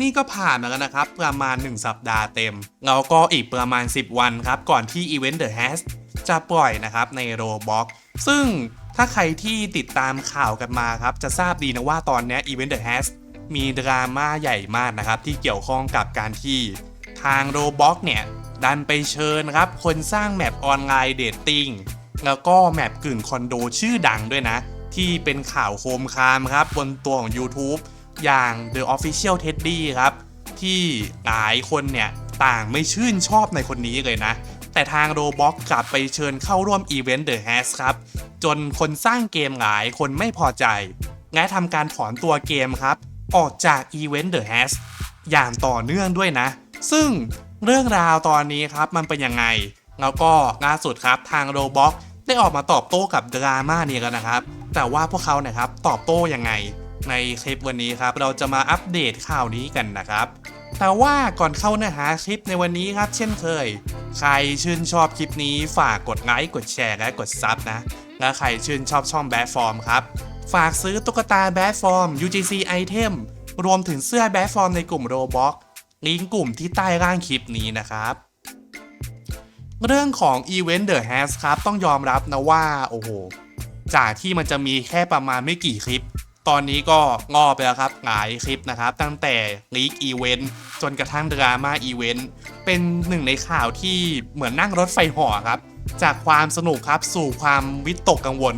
นี่ก็ผ่านมาแล้วนะครับ ประมาณ 1 สัปดาห์เต็ม แล้วก็อีกประมาณ 10 วันครับ ก่อนที่ Event The Hash จะปล่อยนะครับใน Roblox ซึ่งถ้าใครที่ติดตามข่าวกันมาครับ จะทราบดีนะว่าตอนนี้ Event The Hash มีดราม่าใหญ่มากนะครับ ที่เกี่ยวข้องกับการที่ทาง Roblox เนี่ยดันไปเชิญครับ คนสร้างแมปออนไลน์เดทติ้งแล้วก็แมปกึ่งคอนโดชื่อดังด้วยนะ ที่เป็นข่าวโคมคามครับบนตัวของ YouTube อย่าง The Official Teddy ครับ ที่หลายคนเนี่ยต่างไม่ชื่นชอบในคนนี้เลยนะ แต่ทาง Roblox กลับไปเชิญเข้าร่วมอีเวนต์ The h a s ครับ จนคนสร้างเกมหลายคนไม่พอใจ และทำการถอนตัวเกมครับ ออกจากอีเวนต์ The h a s อย่างต่อเนื่องด้วยนะ ซึ่งเรื่องราวตอนนี้ครับมันเป็นยังไง แล้วก็ล่าสุดครับทาง Roblox ได้ออกมาตอบโต้กับดราม่านี้กันนะครับ แต่ว่าพวกเขาเนะครับตอบโต้ยังไง ในคลิปวันนี้ครับ เราจะมาอัปเดตข่าวนี้กันนะครับ แต่ว่าก่อนเข้าเนื้อหาคลิปในวันนี้ครับ เช่นเคย ใครชื่นชอบคลิปนี้ฝากกดไลค์กดแชร์และกดซับนะ และใครชื่นชอบช่องแบดฟอร์มครับฝากซื้อตุ๊กตาแบดฟอร์ม UGC Item รวมถึงเสื้อแบดฟอร์มในกลุ่ม Roblox ลิงก์กลุ่มที่ใต้ล่างคลิปนี้นะครับเรื่องของ Event The h a s ครับ ต้องยอมรับนะว่า โอ้โห จากที่มันจะมีแค่ประมาณไม่กี่คลิป ตอนนี้ก็งอไปแล้วครับหลายคลิปนะครับ ตั้งแต่ลีกอีเวนต์จนกระทั่งดราม่าอีเวนต์เป็นหนึ่งในข่าวที่เหมือนนั่งรถไฟห่อครับ จากความสนุกครับสู่ความวิตกกังวล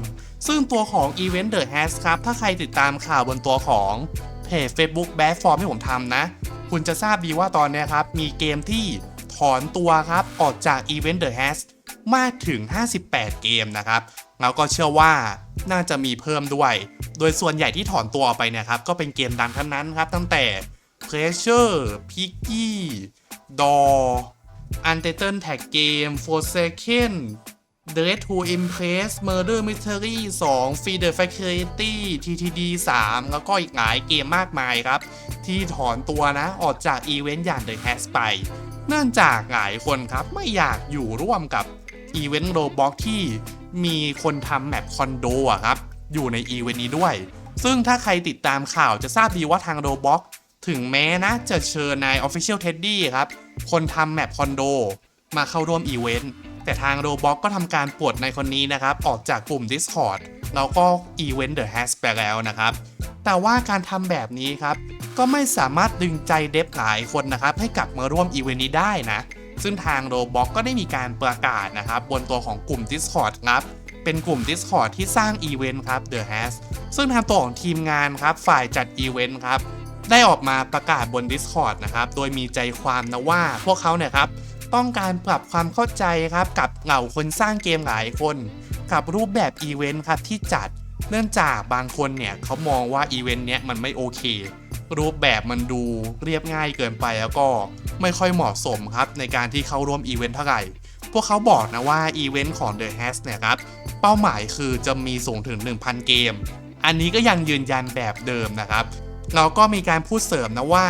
ซึ่งตัวของ Event The Hash ครับ ถ้าใครติดตามข่าวบนตัวของเพจ Facebook Bad Form ที่ผมทำนะ คุณจะทราบดีว่าตอนนี้ครับ มีเกมที่ถอนตัวครับ ออกจาก Event The Hash มากถึง 58 เกมนะครับ แล้วก็เชื่อว่าน่าจะมีเพิ่มด้วย โดยส่วนใหญ่ที่ถอนตัวออกไปเนี่ยครับ ก็เป็นเกมดังทั้งนั้นครับ ตั้งแต่ Pressure Piggy Door Untitled Tag Game Forsaken Dread to Impress Murder Mystery 2 Feed the Faculty TTD 3 แล้วก็อีกหลายเกมมากมายครับ ที่ถอนตัวนะออกจากอีเวนต์อย่าง The Has ไปเนื่องจากหลายคนครับไม่อยากอยู่ร่วมกับอีเวนต์โรบ็อกที่ มีคนทำแมปคอนโดอะครับ อยู่ในอีเวนต์นี้ด้วย ซึ่งถ้าใครติดตามข่าวจะทราบดีว่าทางโรบ็อกถึงแม้นะจะเชิญนาย Official Teddy ครับ คนทำแมปคอนโดมาเข้าร่วมอีเวนต์แต่ทางโรบ็อกก็ทำการปลดในคนนี้นะครับ ออกจากกลุ่ม Discord แล้วก็อีเวนต์ The Hash ไปแล้วนะครับ แต่ว่าการทำแบบนี้ครับ ก็ไม่สามารถดึงใจเดฟหลายคนนะครับ ให้กลับมาร่วมอีเวนต์นี้ได้นะ ซึ่งทางโรบ็อกก็ได้มีการประกาศนะครับ บนตัวของกลุ่ม Discord ครับเป็นกลุ่ม Discord ที่สร้างอีเวนต์ครับ The Hash ซึ่งทางตัวของทีมงานครับฝ่ายจัดอีเวนต์ครับได้ออกมาประกาศบน Discord นะครับ โดยมีใจความนะว่าพวกเขาเนี่ยครับต้องการปรับความเข้าใจครับกับเหล่าคนสร้างเกมหลายคน กับรูปแบบอีเวนต์ครับที่จัดเนื่องจากบางคนเนี่ยเขามองว่าอีเวนต์เนี้ยมันไม่โอเค รูปแบบมันดูเรียบง่ายเกินไปแล้วก็ไม่ค่อยเหมาะสมครับในการที่เข้าร่วมอีเวนต์เท่าไหร่ พวกเขาบอกนะว่าอีเวนต์ของ The Hash เนี่ยครับ เป้าหมายคือจะมีสูงถึง 1,000 เกม อันนี้ก็ยังยืนยันแบบเดิมนะครับ เราก็มีการพูดเสริมนะว่า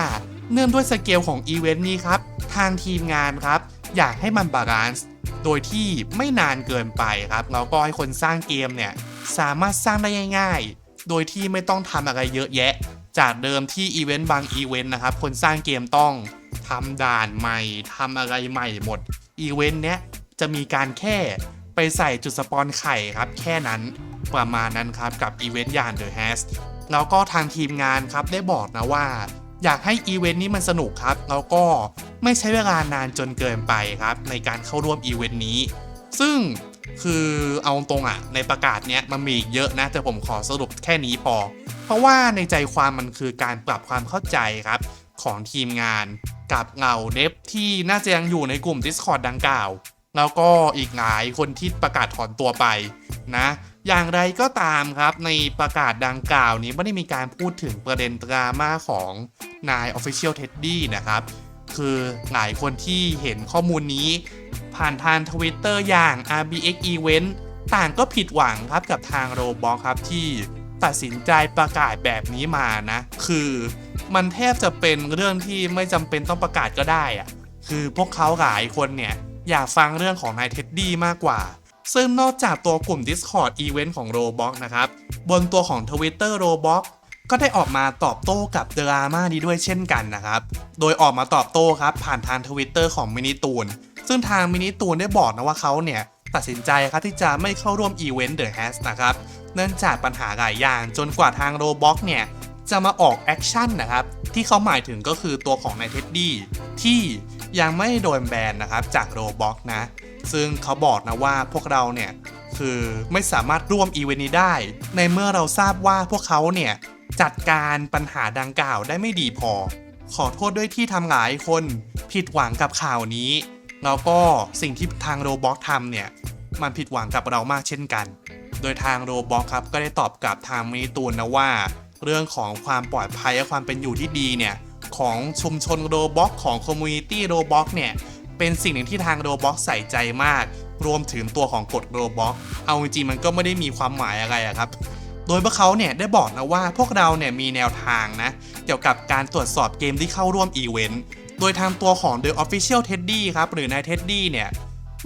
เนื่องด้วยสเกลของอีเวนต์นี้ครับ ทางทีมงานครับ อยากให้มันบาลานซ์โดยที่ไม่นานเกินไปครับแล้วก็ให้คนสร้างเกมเนี่ยสามารถสร้างได้ง่าย ๆ โดยที่ไม่ต้องทำอะไรเยอะแยะ จากเดิมที่อีเวนต์บางอีเวนต์นะครับคนสร้างเกมต้องทำด่านใหม่ทำอะไรใหม่หมดอีเวนต์เนี้ยจะมีการแค่ไปใส่จุดสปอนไข่ครับ แค่นั้นประมาณนั้นครับกับอีเวนต์ยาง The Hash แล้วก็ทางทีมงานครับได้บอกนะว่า อยากให้อีเวนต์นี้มันสนุกครับ แล้วก็ไม่ใช้เวลานานจนเกินไปครับ ในการเข้าร่วมอีเวนต์นี้ ซึ่งคือเอาตรงอะในประกาศเนี้ยมันมีเยอะนะ แต่ผมขอสรุปแค่นี้พอ ราะว่าในใจความมันคือการปรับความเข้าใจครับของทีมงานกับเหล่าเดฟที่น่าจะยังอยู่ในกลุ่ม Discord ดังกล่าว แล้วก็อีกหลายคนที่ประกาศถอนตัวไปนะ อย่างไรก็ตามครับในประกาศดังกล่าวนี้ไม่ได้มีการพูดถึงประเด็นดราม่าของนาย Official Teddy นะครับ คือหลายคนที่เห็นข้อมูลนี้ ผ่านทางทวิตเตอร์อย่าง RBX Event ต่างก็ผิดหวังครับกับทางโรบอครับที่ ตัดสินใจประกาศแบบนี้มานะ คือมันแทบจะเป็นเรื่องที่ไม่จำเป็นต้องประกาศก็ได้อะคือพวกเขาหลายคนเนี่ยอยากฟังเรื่องของนายเท็ดดี้มากกว่า ซึ่งนอกจากตัวกลุ่ม Discord Event ของ Roblox นะครับ บนตัวของ Twitter Roblox ก็ได้ออกมาตอบโต้กับดราม่านี้ด้วยเช่นกันนะครับ โดยออกมาตอบโต้ครับผ่านทางทวิตเตอร์ของมินิตูน ซึ่งทางมินิตูนได้บอกนะว่าเขาเนี่ย ตัดสินใจครับที่จะไม่เข้าร่วมอีเวนต์เดอะแฮสนะครับ เนื่องจากปัญหาหลายอย่าง จนกว่าทางโรบ็อกเนี่ยจะมาออกแอคชั่นนะครับที่เขาหมายถึงก็คือตัวของนายเท็ดดี้ที่ยังไม่โดนแบนนะครับจากโรบ็อกนะ ซึ่งเขาบอกนะว่าพวกเราเนี่ยคือไม่สามารถร่วมอีเวนต์นี้ได้ ในเมื่อเราทราบว่าพวกเขาเนี่ยจัดการปัญหาดังกล่าวได้ไม่ดีพอ ขอโทษด้วยที่ทำหลายคนผิดหวังกับข่าวนี้ แล้วก็สิ่งที่ทางโรบ็อกทำเนี่ย มันผิดหวังกับเรามากเช่นกัน โดยทางโรบ็อกครับก็ได้ตอบกลับทางมินิตูนนะว่า เรื่องของความปลอดภัยและความเป็นอยู่ที่ดีเนี่ยของชุมชนโรบ็อกของคอมมูนิตี้โรบ็อกเนี่ยเป็นสิ่งหนึ่งที่ทางโรบ็อกใส่ใจมาก รวมถึงตัวของกฎโรบ็อกเอาจริงมันก็ไม่ได้มีความหมายอะไรอะครับ โดยพวกเขาเนี่ยได้บอกนะว่าพวกเราเนี่ยมีแนวทางนะ เกี่ยวกับการตรวจสอบเกมที่เข้าร่วมอีเวนต์โดยทางตัวของ The Official Teddy ครับหรือนาย Teddy เนี่ย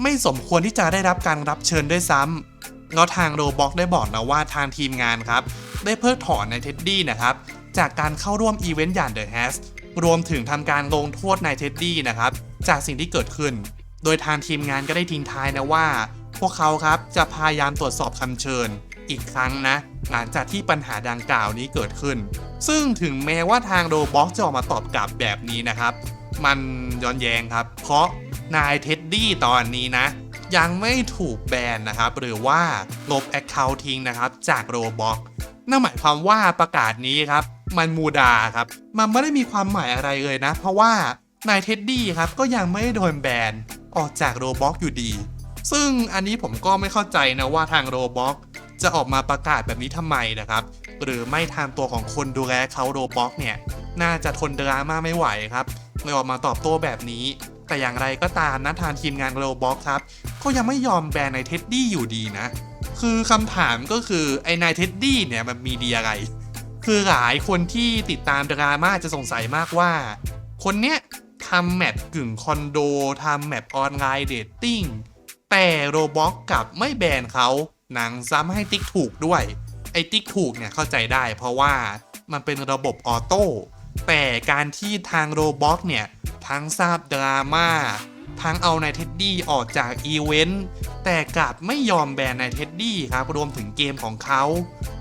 ไม่สมควรที่จะได้รับการรับเชิญด้วยซ้ำ แล้วทางโรบ็อกได้บอกนะว่าทางทีมงานครับ ได้เพิกถอนนาย Teddy นะครับ จากการเข้าร่วมอีเวนต์อย่าง The h a s รวมถึงทำการลงโทษนาย Teddy นะครับ จากสิ่งที่เกิดขึ้น โดยทางทีมงานก็ได้ทิ้งท้ายนะว่า พวกเขาครับจะพยายามตรวจสอบคำเชิญ อีกครั้งนะ หลังจากที่ปัญหาดังกล่าวนี้เกิดขึ้น ซึ่งถึงแม้ว่าทางโรบ็อกจะออกมาตอบกลับแบบนี้นะครับ มันย้อนแย้งครับ เพราะนายเท็ดดี้ตอนนี้นะ ยังไม่ถูกแบนนะครับ หรือว่าลบ Account ทิ้งนะครับ จากโรบ็อกนั่นหมายความว่าประกาศนี้ครับ มันมูดาครับ มันไม่ได้มีความหมายอะไรเลยนะ เพราะว่านายเท็ดดี้ครับก็ยังไม่ได้โดนแบนออกจากโรบ็อกอยู่ดี ซึ่งอันนี้ผมก็ไม่เข้าใจนะว่าทางโรบ็อกจะออกมาประกาศแบบนี้ทำไมนะครับ หรือไม่ทางตัวของคนดูแลเขาโรบ็อกเนี่ย น่าจะทนดราม่าไม่ไหวครับเลยออกมาตอบโต้แบบนี้ แต่อย่างไรก็ตามนะทางทีมงานโรบ็อกครับ ก็ยังไม่ยอมแบนนายเท็ดดี้อยู่ดีนะ คือคำถามก็คือไอ้นายเท็ดดี้เนี่ยมันมีดีอะไร คือหลายคนที่ติดตามดราม่าจะสงสัยมากว่า คนเนี้ยทำแมปกึ่งคอนโดทำแมปออนไลน์เดทติ้งแต่โรบ็อกกลับไม่แบนเขาหนังซ้ำให้ติ๊กถูกด้วย ไอ้ติ๊กถูกเนี่ยเข้าใจได้เพราะว่ามันเป็นระบบออโต้แต่การที่ทางโรบ็อกเนี่ย ทั้งทราบดราม่าทั้งเอานายเท็ดดี้ออกจากอีเวนต์แต่กลับไม่ยอมแบนนายเท็ดดี้ครับรวมถึงเกมของเขา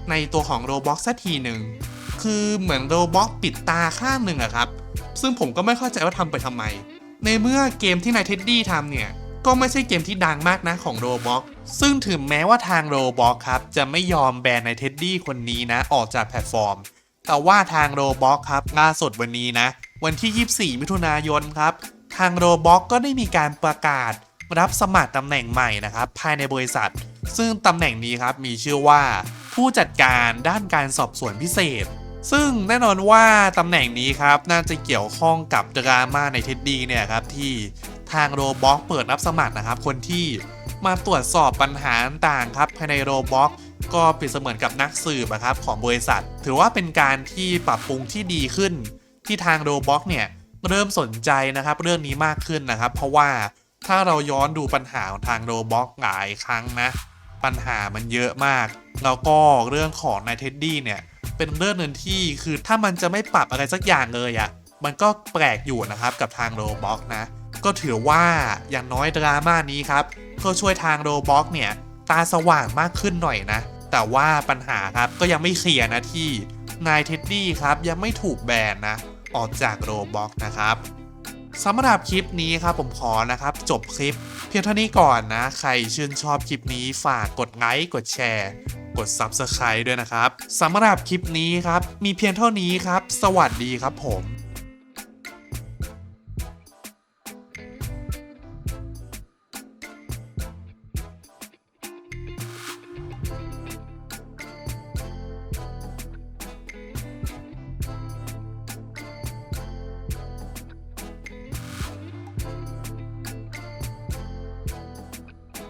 ในตัวของโรบ็อกสักทีหนึ่งคือเหมือนโรบ็อกปิดตาข้างหนึ่งอะครับ ซึ่งผมก็ไม่เข้าใจว่าทำไปทำไม ในเมื่อเกมที่นายเท็ดดี้ทำเนี่ย ก็ไม่ใช่เกมที่ดังมากนะของโรบ็อกซึ่งถึงแม้ว่าทางโรบ็อกครับจะไม่ยอมแบนนายเท็ดดี้คนนี้นะออกจากแพลตฟอร์ม แต่ว่าทางโรบ็อกครับล่าสุดวันนี้นะ วันที่ 24 มิถุนายนครับ ทางโรบ็อกก็ได้มีการประกาศรับสมัครตำแหน่งใหม่นะครับ ภายในบริษัท ซึ่งตำแหน่งนี้ครับมีชื่อว่า ผู้จัดการด้านการสอบสวนพิเศษ ซึ่งแน่นอนว่าตำแหน่งนี้ครับน่าจะเกี่ยวข้องกับดราม่าในเท็ดดี้เนี่ยครับที่ทางโรบ็อกเปิดรับสมัครนะครับ คนที่มาตรวจสอบปัญหาต่างๆครับภายในโรบ็อกก็เปรียบเสมือนกับนักสืบอะครับของบริษัท ถือว่าเป็นการที่ปรับปรุงที่ดีขึ้น ที่ทางโรบ็อกเนี่ยเริ่มสนใจนะครับเรื่องนี้มากขึ้นนะครับ เพราะว่าถ้าเราย้อนดูปัญหาของทางโรบ็อกหลายครั้งนะปัญหามันเยอะมาก แล้วก็เรื่องของนายเท็ดดี้เนี่ยเป็นเรื่องหนึ่งที่คือถ้ามันจะไม่ปรับอะไรสักอย่างเลยอะ่ะมันก็แปลกอยู่นะครับกับทางโรบ็อกนะก็ถือว่าอย่างน้อยดราม่านี้ครับก็ช่วยทางโรบ็อกเนี่ยตาสว่างมากขึ้นหน่อยนะ แต่ว่าปัญหาครับก็ยังไม่เคลียร์นะที่นายเท็ดดี้ครับยังไม่ถูกแบนนะ ออกจากโรบ็อกนะครับสำหรับคลิปนี้ครับผมขอนะครับ จบคลิป เพียงเท่านี้ก่อนนะ ใครชื่นชอบคลิปนี้ฝากกดไลค์กดแชร์ กด Subscribe ด้วยนะครับสำหรับคลิปนี้ครับ มีเพียงเท่านี้ครับ สวัสดีครับผม